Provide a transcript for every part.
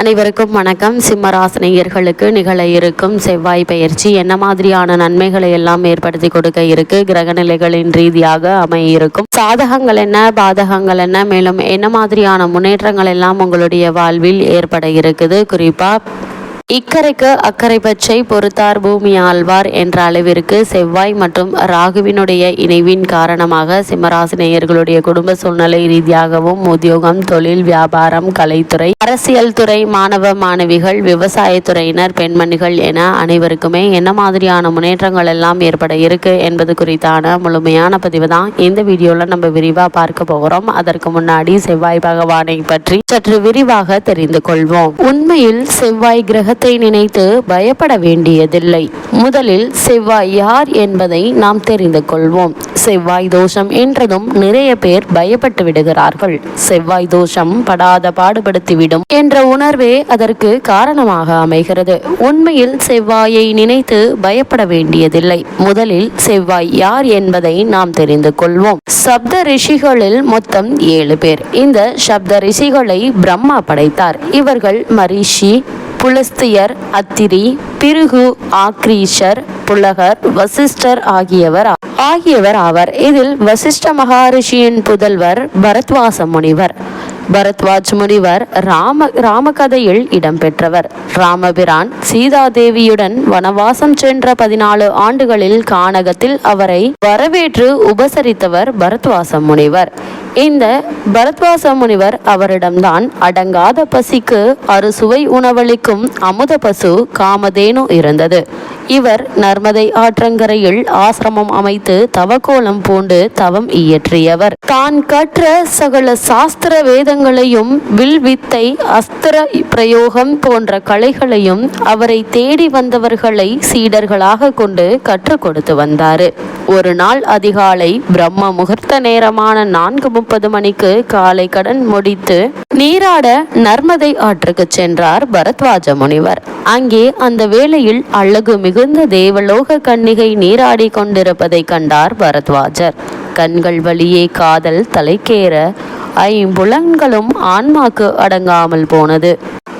அனைவருக்கும் வணக்கம். சிம்மராசினியர்களுக்கு நிகழ இருக்கும் செவ்வாய் பயிற்சி என்ன மாதிரியான நன்மைகளை எல்லாம் ஏற்படுத்தி கொடுக்க இருக்கு? கிரகநிலைகளின் ரீதியாக அமையிருக்கும். சாதகங்கள் என்ன? பாதகங்கள் என்ன? மேலும் என்ன மாதிரியான முன்னேற்றங்கள் எல்லாம் உங்களுடைய வாழ்வில் ஏற்பட இருக்குது? குறிப்பா இக்கரைக்கு அக்கறை பச்சை பொறுத்தார் பூமி ஆழ்வார் என்ற அளவிற்கு செவ்வாய் மற்றும் ராகுவினுடைய இணைவின் காரணமாக சிம்மராசி நேயர்களுடைய குடும்ப சூழ்நிலை ரீதியாகவும் உத்தியோகம் தொழில் வியாபாரம் கலைத்துறை அரசியல் துறை மாணவ மாணவிகள் விவசாயத்துறையினர் பெண்மணிகள் என அனைவருக்குமே என்ன மாதிரியான முன்னேற்றங்கள் எல்லாம் ஏற்பட இருக்கு என்பது குறித்தான முழுமையான பதிவு தான் இந்த வீடியோல நம்ம விரிவா பார்க்க போகிறோம். அதற்கு முன்னாடி செவ்வாய் பகவானை பற்றி சற்று விரிவாக தெரிந்து கொள்வோம். உண்மையில் செவ்வாய் கிரக கிரகத்தை நினைத்து பயப்பட வேண்டியதில்லை. முதலில் செவ்வாய் யார் என்பதை நாம் தெரிந்து கொள்வோம். செவ்வாய் தோஷம் என்றதும் நிறைய பேர் பயப்பட்டு விடுகிறார்கள். செவ்வாய் தோஷம் படாத பாடுபடுத்திவிடும் என்ற உணர்வே அதற்கு காரணமாக அமைகிறது. உண்மையில் செவ்வாயை நினைத்து பயப்பட வேண்டியதில்லை. முதலில் செவ்வாய் யார் என்பதை நாம் தெரிந்து கொள்வோம். சப்த ரிஷிகளில் மொத்தம் ஏழு பேர். இந்த சப்த ரிஷிகளை பிரம்மா படைத்தார். இவர்கள் மரிஷி புலஸ்தியர் அத்திரி பிருகு ஆக்ரீஷர் புலகர் வசிஷ்டர் ஆகியவர் ஆகியவர் ஆவர். இதில் வசிஷ்ட மகாரிஷியின் புதல்வர் பரத்வாச முனிவர். பரத்வாஜ் முனிவர் ராம ராமகதையில் இடம்பெற்றவர். ராமபிரான் சீதாதேவியுடன் வனவாசம் சென்ற பதினாலு ஆண்டுகளில் கானகத்தில் அவரை வரவேற்று உபசரித்தவர் பரத்வாச முனிவர். இந்த பரத்வாச முனிவர் அவரிடம்தான் அடங்காத பசிக்கு அறுசுவை உணவளிக்கும் அமுத பசு காமதேனு இருந்தது. இவர் நர்மதை ஆற்றங்கரையில் ஆசிரமம் அமைத்து தவக்கோலம் பூண்டு தவம் இயற்றியவர். தான் கற்ற சகல சாஸ்திர வேதங்களையும் வில் வித்தை அஸ்திர பிரயோகம் போன்ற கலைகளையும் அவரை தேடி வந்தவர்களை சீடர்களாக கொண்டு கற்றுக் கொடுத்து வந்தார். ஒரு நாள் அதிகாலை பிரம்ம முகூர்த்த நேரமான நான்கு முப்பது மணிக்கு காலை கடன் முடித்து நீராட நர்மதை ஆற்றுக்கு சென்றார் பரத்வாஜ முனிவர். அங்கே அந்த வேளையில் அழகு மிகுந்த தேவலோக கன்னிகை நீராடி கொண்டிருப்பதை கண்டார் பரத்வாஜர். கண்கள் வழியே காதல் தலைக்கேற ஐம்புலன்களும் ஆன்மாக்கு அடங்காமல் போனது.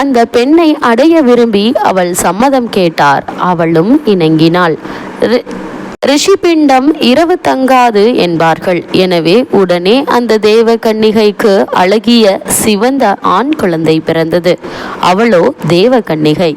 அந்த பெண்ணை அடைய விரும்பி அவள் சம்மதம் கேட்டார். அவளும் இணங்கினாள். ரிஷிபிண்டம் இரவு தங்காது என்பார்கள். எனவே உடனே அந்த தேவ கன்னிகைக்கு அழகிய சிவந்த ஆண் குழந்தை பிறந்தது. அவளோ தேவ கன்னிகை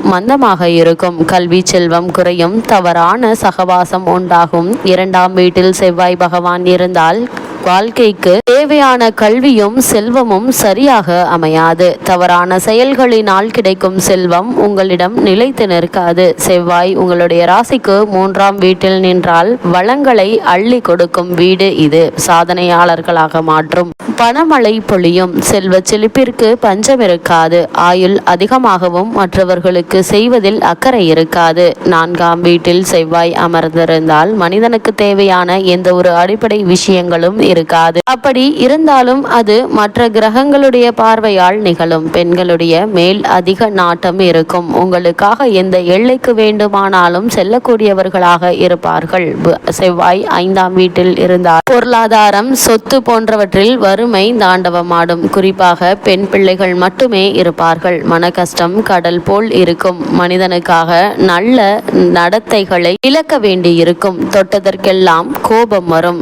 மந்தமாக இருக்கும். கல்வி செல்வம் குறையும். தவறான சகவாசம் உண்டாகும். இரண்டாம் வீட்டில் செவ்வாய் பகவான் இருந்தால் வாழ்க்கைக்கு தேவையான கல்வியும் செல்வமும் சரியாக அமையாது. தவறான செயல்களினால் கிடைக்கும் செல்வம் உங்களிடம் நிலைத்து நிற்காது. செவ்வாய் உங்களுடைய ராசிக்கு மூன்றாம் வீட்டில் நின்றால் வளங்களை அள்ளி கொடுக்கும் வீடு இது. சாதனையாளர்களாக மாற்றும். பணமழை பொழியும். செல்வ செழிப்பிற்கு பஞ்சம் இருக்காது. ஆயுள் அதிகமாகவும் மற்றவர்களுக்கு செய்வதில் அக்கறை இருக்காது. நான்காம் வீட்டில் செவ்வாய் அமர்ந்திருந்தால் மனிதனுக்கு தேவையான எந்த ஒரு அடிப்படை விஷயங்களும் இருக்காது. அப்படி இருந்தாலும் அது மற்ற கிரகங்களுடைய பார்வையால் நிகழும். பெண்களுடைய மேல் அதிக நாட்டம் இருக்கும். உங்களுக்காக எந்த எல்லைக்கு வேண்டுமானாலும் செல்லக்கூடியவர்களாக இருப்பார்கள். செவ்வாய் ஐந்தாம் வீட்டில் இருந்தால் பொருளாதாரம் சொத்து போன்றவற்றில் வறுமை தாண்டவமாடும். குறிப்பாக பெண் பிள்ளைகள் மட்டுமே இருப்பார்கள். மன கஷ்டம் கடல் போல் இருக்கும். மனிதனுக்காக நல்ல நடத்தைகளை இழக்க வேண்டியிருக்கும். தொட்டதற்கெல்லாம் கோபம் வரும்.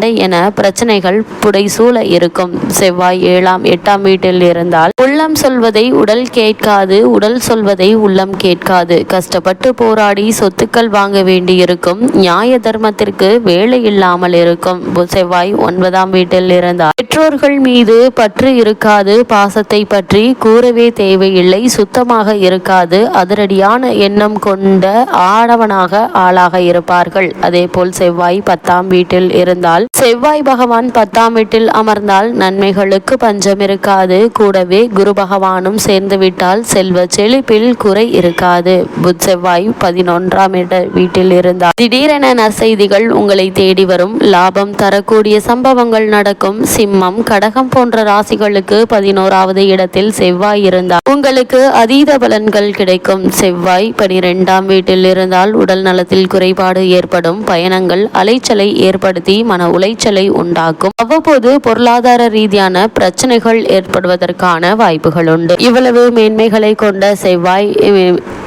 என பிரச்சனைகள் புடைசூழ இருக்கும். செவ்வாய் ஏழாம் எட்டாம் வீட்டில் இருந்தால் உள்ளம் சொல்வதை உடல் கேட்காது உடல் சொல்வதை உள்ளம் கேட்காது. கஷ்டப்பட்டு போராடி சொத்துக்கள் வாங்க வேண்டியிருக்கும். நியாய தர்மத்திற்கு வேலை இல்லாமல் இருக்கும். செவ்வாய் ஒன்பதாம் வீட்டில் இருந்தால் பெற்றோர்கள் மீது பற்று இருக்காது பாசத்தை பற்றி கூறவே தேவையில்லை சுத்தமாக இருக்காது அதிரடியான எண்ணம் கொண்ட ஆடவனாக ஆளாக இருப்பார்கள். அதேபோல் செவ்வாய் பத்தாம் வீட்டில் இருந்தால் செவ்வாய் பகவான் பத்தாம் வீட்டில் அமர்ந்தால் நன்மைகளுக்கு பஞ்சம் இருக்காது. கூடவே குரு பகவானும் சேர்ந்து விட்டால் செல்வ செழிப்பில் குறை இருக்காது. புத் செவ்வாய் பதினொன்றாம் இட வீட்டில் இருந்தால் திடீரென நற்செய்திகள் உங்களை தேடி வரும். லாபம் தரக்கூடிய சம்பவங்கள் நடக்கும். சிம்மம் கடகம் போன்ற ராசிகளுக்கு பதினோராவது இடத்தில் செவ்வாய் இருந்தால் உங்களுக்கு அதீத பலன்கள் கிடைக்கும். செவ்வாய் பனிரெண்டாம் வீட்டில் இருந்தால் உடல் நலத்தில் குறைபாடு ஏற்படும். பயணங்கள் அலைச்சலை ஏற்படுத்தி மன உளைச்சலை உண்டாக்கும். அவ்வப்போது பொருளாதார ரீதியான பிரச்சனைகள் ஏற்படுவதற்கான வாய்ப்புகள் உண்டு. இவ்வளவு மேன்மைகளை கொண்ட செவ்வாய்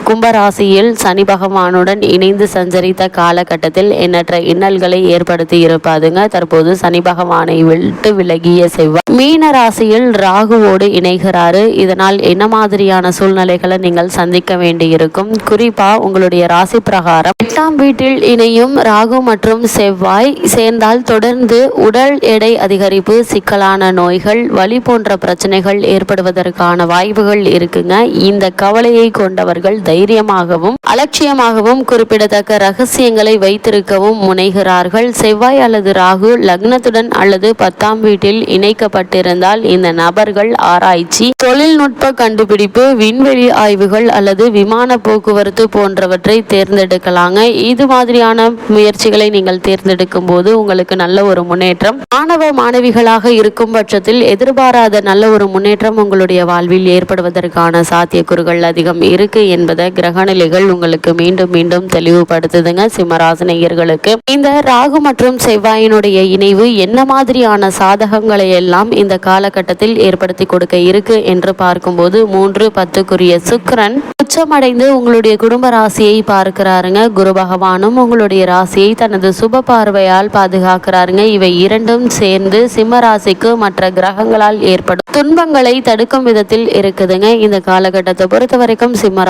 கும்பராசியில் சனி பகவானுடன் இணைந்து சஞ்சரித்த காலகட்டத்தில் எண்ணற்ற இன்னல்களை ஏற்படுத்தி இருப்பாதுங்க தற்போது சனி பகவானை விட்டு விலகிய செவ்வாய். மீன ராசியில் ராகுவோடு இணைகிறாரு. இதனால் என்ன மாதிரியான சூழ்நிலைகளை நீங்கள் சந்திக்க வேண்டியிருக்கும்? குறிப்பா உங்களுடைய ராசி பிரகாரம். எட்டாம் வீட்டில் இணையும் ராகு மற்றும் செவ்வாய் சேர்ந்தால் தொடர்ந்து உடல் எடை அதிகரிப்பு சிக்கலான நோய்கள் வலி போன்ற பிரச்சனைகள் ஏற்படுவதற்கான வாய்ப்புகள் இருக்குங்க. இந்த கவலையை கொண்டவர்கள் தைரியமாகவும் அலட்சியமாகவும் குறிப்பிடத்தக்க ரகசியங்களை வைத்திருக்கவும் முனைகிறார்கள். செவ்வாய் அல்லது ராகு லக்னத்துடன் அல்லது பத்தாம் வீட்டில் இணைக்கப்பட்டிருந்தால் இந்த நபர்கள் ஆராய்ச்சி தொழில்நுட்ப கண்டுபிடிப்பு விண்வெளி ஆய்வுகள் அல்லது விமான போக்குவரத்து போன்றவற்றை தேர்ந்தெடுக்கலாங்க. இது மாதிரியான முயற்சிகளை நீங்கள் தேர்ந்தெடுக்கும் போது உங்களுக்கு நல்ல ஒரு முன்னேற்றம். மாணவ மாணவிகளாக இருக்கும் பட்சத்தில் எதிர்பாராத நல்ல ஒரு முன்னேற்றம் உங்களுடைய வாழ்வில் ஏற்படுவதற்கான சாத்தியக்கூறுகள் அதிகம் இருக்கு என்பதை கிரகநிலைகள் உங்களுக்கு மீண்டும் மீண்டும் தெளிவுபடுத்துதுங்க. சிம்மராசினியர்களுக்கு. இந்த ராகு மற்றும் செவ்வாயினுடைய இணைவு என்ன மாதிரியான சாதகங்களை எல்லாம் இந்த காலகட்டத்தில் ஏற்படுத்தி கொடுக்க இருக்கு என்று பார்க்கும்போது மூன்று பத்துக்குரிய சுக்கரன் உச்சமடைந்து உங்களுடைய குடும்ப ராசியை பார்க்கிறாருங்க. குரு பகவானும் உங்களுடைய ராசியை தனது சுப பார்வையால் பாதுகாக்கிறாருங்க. இவை இரண்டும் சேர்ந்து சிம்ம ராசிக்கு மற்ற கிரகங்களால் ஏற்படும் துன்பங்களை தடுக்கும் விதத்தில் இருக்குதுங்க. இந்த காலகட்டத்தை பொறுத்த வரைக்கும் சிம்ம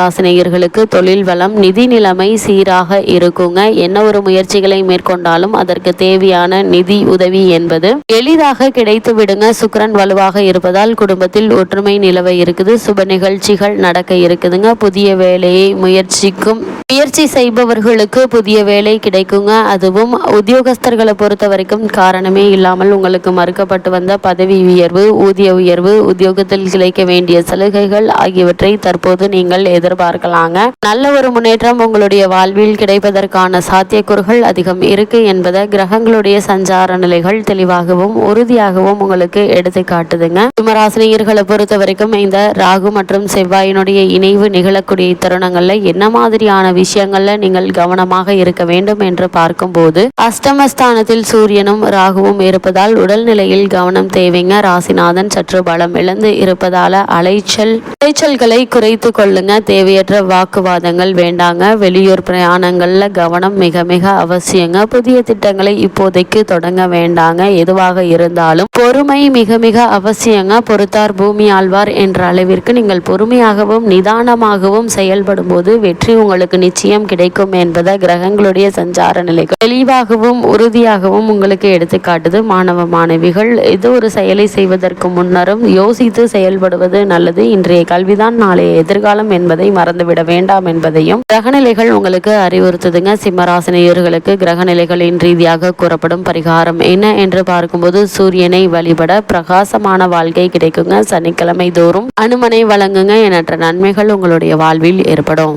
ஊழியர்களுக்கு தொழில் வளம் நிதி நிலைமை சீராக இருக்குங்க. என்ன ஒரு முயற்சிகளை மேற்கொண்டாலும் அதற்கு தேவையான நிதி உதவி என்பது எளிதாக கிடைத்து விடுங்க. சுக்கரன் வலுவாக இருப்பதால் குடும்பத்தில் ஒற்றுமை நிலவ இருக்குது. சுப நிகழ்ச்சிகள் நடக்க இருக்குதுங்க. புதிய வேலையை முயற்சிக்கும் முயற்சி செய்பவர்களுக்கு புதிய வேலை கிடைக்குங்க. அதுவும் உத்தியோகஸ்தர்களை பொறுத்த வரைக்கும் காரணமே இல்லாமல் உங்களுக்கு மறுக்கப்பட்டு வந்த பதவி உயர்வு ஊதிய உயர்வு உத்தியோகத்தில் கிடைக்க வேண்டிய சலுகைகள் ஆகியவற்றை தற்போது நீங்கள் எதிர்பார்க்கலாங்க. நல்ல ஒரு முன்னேற்றம் உங்களுடைய வாழ்வில் கிடைப்பதற்கான சாத்தியக்கூறுகள் அதிகம் இருக்கு என்பதை கிரகங்களுடைய சஞ்சார நிலைகள் தெளிவாகவும் உறுதியாகவும் உங்களுக்கு எடுத்து காட்டுதுங்க. சிம்மராசினியர்களை பொறுத்த வரைக்கும் இந்த ராகு மற்றும் செவ்வாயினுடைய இணைவு நிகழக்கூடிய தருணங்கள்ல என்ன மாதிரியான விஷயங்கள்ல நீங்கள் கவனமாக இருக்க வேண்டும் என்று பார்க்கும்போது அஷ்டமஸ்தானத்தில் சூரியனும் ராகுவும் இருப்பதால் உடல்நிலையில் கவனம் தேவைங்க. ராசிநாதன் சற்று பலம் இழந்து இருப்பதால அலைச்சல் அலைச்சல்களை குறைத்து கொள்ளுங்க. தேவையற்ற வாக்குவாதங்கள் வேண்டாங்க. வெளியூர் பிரயாணங்கள்ல கவனம் மிக மிக அவசியங்க. புதிய திட்டங்களை இப்போதைக்கு தொடங்க வேண்டாங்க. எதுவாக இருந்தாலும் பொறுமை மிக மிக அவசியங்க. பொறுத்தார் பூமி ஆழ்வார் என்ற அளவிற்கு நீங்கள் பொறுமையாகவும் நிதானமாகவும் செயல்படும் போது வெற்றி உங்களுக்கு நிச்சயம் கிடைக்கும் என்பதை கிரகங்களுடைய சஞ்சார நிலைகள் தெளிவாகவும் உறுதியாகவும் உங்களுக்கு எடுத்துக்காட்டுது மாணவ மாணவிகள் ஏதோ ஒரு செயலை செய்வதற்கு முன்னரும் யோசித்து செயல்படுவது நல்லது. இன்றைய கல்விதான் நாளைய எதிர்காலம் என்பதை மறந்துவிட வேண்டாம் என்பதையும். கிரகநிலைகள் உங்களுக்கு அறிவுறுத்துதுங்க. சிம்மராசினியர்களுக்கு கிரகநிலைகளின் ரீதியாக கூறப்படும் பரிகாரம் என்ன என்று பார்க்கும்போது சூரியனை வழிபட பிரகாசமான வாழ்க்கை கிடைக்குங்க. சனிக்கிழமை தோறும் அனுமனை வழங்குங்க. எண்ணற்ற நன்மைகள் உங்களுடைய வாழ்வில் ஏற்படும்.